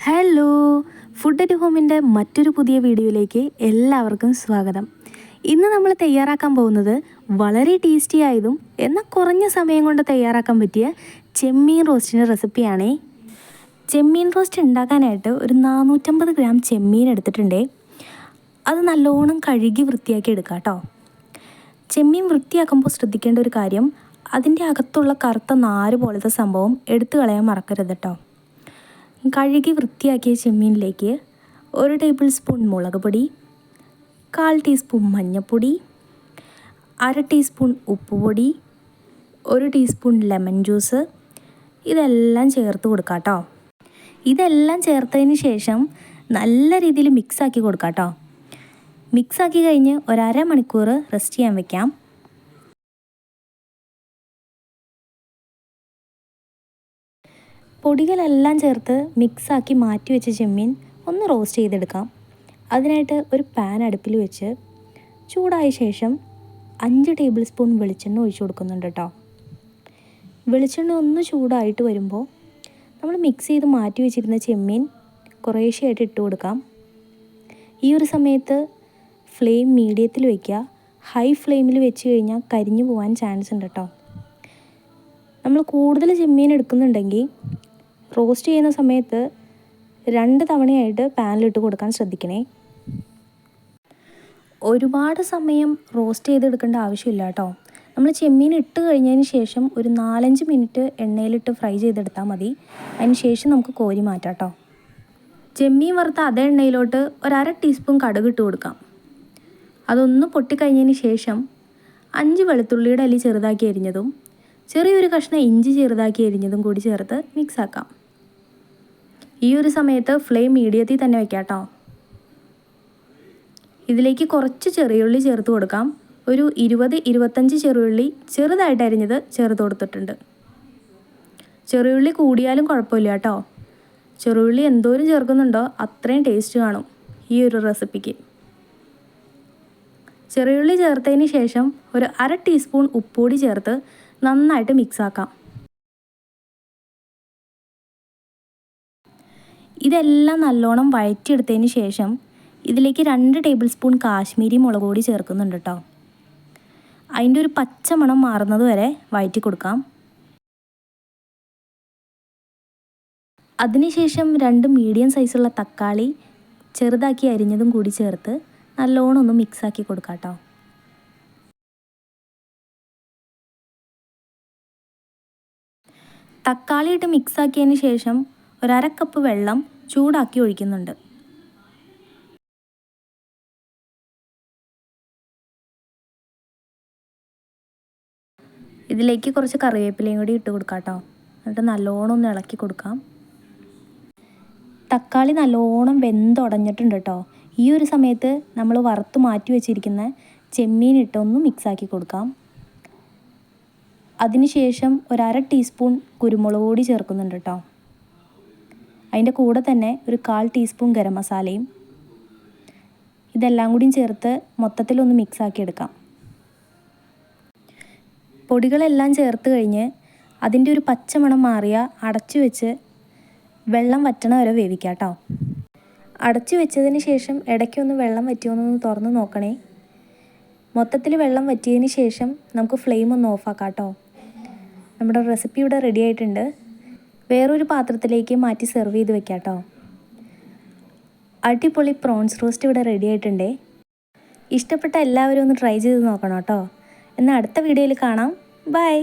Hello. Food at ഹോമിന്റെ മറ്റൊരു പുതിയ വീഡിയോയിലേക്ക് എല്ലാവർക്കും സ്വാഗതം. ഇന്ന് നമ്മൾ തയ്യാറാക്കാൻ പോകുന്നത് വളരെ ടേസ്റ്റി ആയതും എന്നാൽ കുറഞ്ഞ സമയം കൊണ്ട് തയ്യാറാക്കാൻ പറ്റിയ ചെമ്മീൻ റോസ്റ്റിന്റെ റെസിപ്പിയാണേ. ചെമ്മീൻ റോസ്റ്റ് ഉണ്ടാക്കാനായിട്ട് ഒരു നാനൂറ്റമ്പത് ഗ്രാം ചെമ്മീൻ എടുത്തിട്ടുണ്ടേ. അത് നല്ലോണം കഴുകി വൃത്തിയാക്കി എടുക്കാം കേട്ടോ. ചെമ്മീൻ വൃത്തിയാക്കുമ്പോൾ ശ്രദ്ധിക്കേണ്ട ഒരു കാര്യം അതിന്റെ അകത്തുള്ള കറുത്ത നാര് പോലത്തെ സംഭവം എടുത്തു കളയാൻ മറക്കരുത് കേട്ടോ. കഴുകി വൃത്തിയാക്കിയ ചെമ്മീനിലേക്ക് ഒരു ടേബിൾ സ്പൂൺ മുളക് പൊടി കാൽ ടീസ്പൂൺ മഞ്ഞൾപ്പൊടി അര ടീസ്പൂൺ ഉപ്പുപൊടി ഒരു ടീസ്പൂൺ ലെമൺ ജ്യൂസ്. ഇതെല്ലാം ചേർത്ത് കൊടുക്കാം കേട്ടോ ഇതെല്ലാം ചേർത്തതിന് ശേഷം നല്ല രീതിയിൽ മിക്സാക്കി കൊടുക്കാം കേട്ടോ മിക്സാക്കി കഴിഞ്ഞ് ഒരര മണിക്കൂർ റെസ്റ്റ് ചെയ്യാൻ വെക്കാം. പൊടികളെല്ലാം ചേർത്ത് മിക്സാക്കി മാറ്റി വെച്ച ചെമ്മീൻ ഒന്ന് റോസ്റ്റ് ചെയ്തെടുക്കാം. അതിനായിട്ട് ഒരു പാൻ അടുപ്പിൽ വെച്ച് ചൂടായ ശേഷം അഞ്ച് ടേബിൾ സ്പൂൺ വെളിച്ചെണ്ണ ഒഴിച്ചു കൊടുക്കുന്നുണ്ട് കേട്ടോ. വെളിച്ചെണ്ണ ഒന്ന് ചൂടായിട്ട് വരുമ്പോൾ നമ്മൾ മിക്സ് ചെയ്ത് മാറ്റി വെച്ചിരുന്ന ചെമ്മീൻ കുറേശ്ശെയായിട്ട് ഇട്ട് കൊടുക്കാം. ഈ ഒരു സമയത്ത് ഫ്ലെയിം മീഡിയത്തിൽ വയ്ക്കുക ഹൈ ഫ്ലെയിമിൽ വെച്ച് കഴിഞ്ഞാൽ കരിഞ്ഞു പോകാൻ ചാൻസ് ഉണ്ട് കേട്ടോ. നമ്മൾ കൂടുതൽ ചെമ്മീൻ എടുക്കുന്നുണ്ടെങ്കിൽ റോസ്റ്റ് ചെയ്യുന്ന സമയത്ത് രണ്ട് തവണയായിട്ട് പാനിലിട്ട് കൊടുക്കാൻ ശ്രദ്ധിക്കണേ. ഒരുപാട് സമയം റോസ്റ്റ് ചെയ്തെടുക്കേണ്ട ആവശ്യമില്ല കേട്ടോ. നമ്മൾ ചെമ്മീൻ ഇട്ട് കഴിഞ്ഞതിന് ശേഷം ഒരു നാലഞ്ച് മിനിറ്റ് എണ്ണയിലിട്ട് ഫ്രൈ ചെയ്തെടുത്താൽ മതി. അതിന് ശേഷം നമുക്ക് കോരി മാറ്റാം കേട്ടോ. ചെമ്മീൻ വറുത്ത അതേ എണ്ണയിലോട്ട് ഒരര ടീസ്പൂൺ കടുക് ഇട്ട് കൊടുക്കാം. അതൊന്ന് പൊട്ടിക്കഴിഞ്ഞതിന് ശേഷം അഞ്ച് വെളുത്തുള്ളിയുടെ അല്ലി ചെറുതാക്കി അരിഞ്ഞതും ചെറിയൊരു കഷ്ണം ഇഞ്ചി ചെറുതാക്കി അരിഞ്ഞതും കൂടി ചേർത്ത് മിക്സ് ആക്കാം. ഈ ഒരു സമയത്ത് ഫ്ലെയിം മീഡിയത്തിൽ തന്നെ വെക്കാം കേട്ടോ ഇതിലേക്ക് കുറച്ച് ചെറിയുള്ളി ചേർത്ത് കൊടുക്കാം. ഒരു ഇരുപത് ഇരുപത്തഞ്ച് ചെറിയുള്ളി ചെറുതായിട്ട് അരിഞ്ഞത് ചേർത്ത് കൊടുത്തിട്ടുണ്ട്. ചെറിയുള്ളി കൂടിയാലും കുഴപ്പമില്ല കേട്ടോ. ചെറിയുള്ളി എന്തോരം ചേർക്കുന്നുണ്ടോ അത്രയും ടേസ്റ്റ് കാണും ഈ ഒരു റെസിപ്പിക്ക് ചെറിയുള്ളി ചേർത്തതിന് ശേഷം ഒരു അര ടീസ്പൂൺ ഉപ്പുപൊടി ചേർത്ത് നന്നായിട്ട് മിക്സ് ഇതെല്ലാം നല്ലോണം വഴറ്റിയെടുത്തതിന് ശേഷം ഇതിലേക്ക് രണ്ട് ടേബിൾ സ്പൂൺ കാശ്മീരി മുളക് പൊടി ചേർക്കുന്നുണ്ട് കേട്ടോ. അതിന്റെ ഒരു പച്ച മണം മാറുന്നത് വരെ വഴറ്റി കൊടുക്കാം. അതിനുശേഷം രണ്ട് മീഡിയം സൈസുള്ള തക്കാളി ചെറുതാക്കി അരിഞ്ഞതും കൂടി ചേർത്ത് നല്ലോണം ഒന്ന് മിക്സാക്കി കൊടുക്കാം കേട്ടോ. തക്കാളി ഇട്ട് മിക്സാക്കിയതിന് ശേഷം ഒരര കപ്പ് വെള്ളം ചൂടാക്കി ഒഴിക്കുന്നുണ്ട്. ഇതിലേക്ക് കുറച്ച് കറിവേപ്പിലയും കൂടി ഇട്ട് കൊടുക്കാം കേട്ടോ എന്നിട്ട് നല്ലോണം ഒന്ന് ഇളക്കി കൊടുക്കാം. തക്കാളി നല്ലോണം വെന്തുടഞ്ഞിട്ടുണ്ട് കേട്ടോ. ഈ ഒരു സമയത്ത് നമ്മൾ വറുത്ത് മാറ്റി വെച്ചിരിക്കുന്ന ചെമ്മീൻ ഇട്ടൊന്ന് മിക്സാക്കി കൊടുക്കാം. അതിനുശേഷം ഒരര ടീസ്പൂൺ കുരുമുളക് പൊടി ചേർക്കുന്നുണ്ട് കേട്ടോ. അതിന്റെ കൂടെ തന്നെ ഒരു കാൽ ടീസ്പൂൺ ഗരം മസാലയും ഇതെല്ലാം കൂടിയും ചേർത്ത് മൊത്തത്തിലൊന്ന് മിക്സാക്കി എടുക്കാം പൊടികളെല്ലാം ചേർത്ത് കഴിഞ്ഞ് അതിന്റെ ഒരു പച്ചമണം മാറിയ അടച്ചു വെച്ച് വെള്ളം വറ്റണ വരെ വേവിക്കാം കേട്ടോ. അടച്ചു വെച്ചതിന് ശേഷം ഇടയ്ക്കൊന്ന് വെള്ളം വറ്റിയോന്നൊന്ന് തുറന്ന് നോക്കണേ. മൊത്തത്തിൽ വെള്ളം വറ്റിയതിന് ശേഷം നമുക്ക് ഫ്ലെയിം ഒന്ന് ഓഫാക്കാം കേട്ടോ. നമ്മുടെ റെസിപ്പി ഇവിടെ റെഡി ആയിട്ടുണ്ട്. വേറൊരു പാത്രത്തിലേക്ക് മാറ്റി സെർവ് ചെയ്ത് വെക്കാം കേട്ടോ അടിപൊളി പ്രോൺസ് റോസ്റ്റ് ഇവിടെ റെഡി ആയിട്ടുണ്ടേ. ഇഷ്ടപ്പെട്ട എല്ലാവരും ഒന്ന് ട്രൈ ചെയ്ത് നോക്കണം കേട്ടോ. എന്നാൽ അടുത്ത വീഡിയോയിൽ കാണാം. ബൈ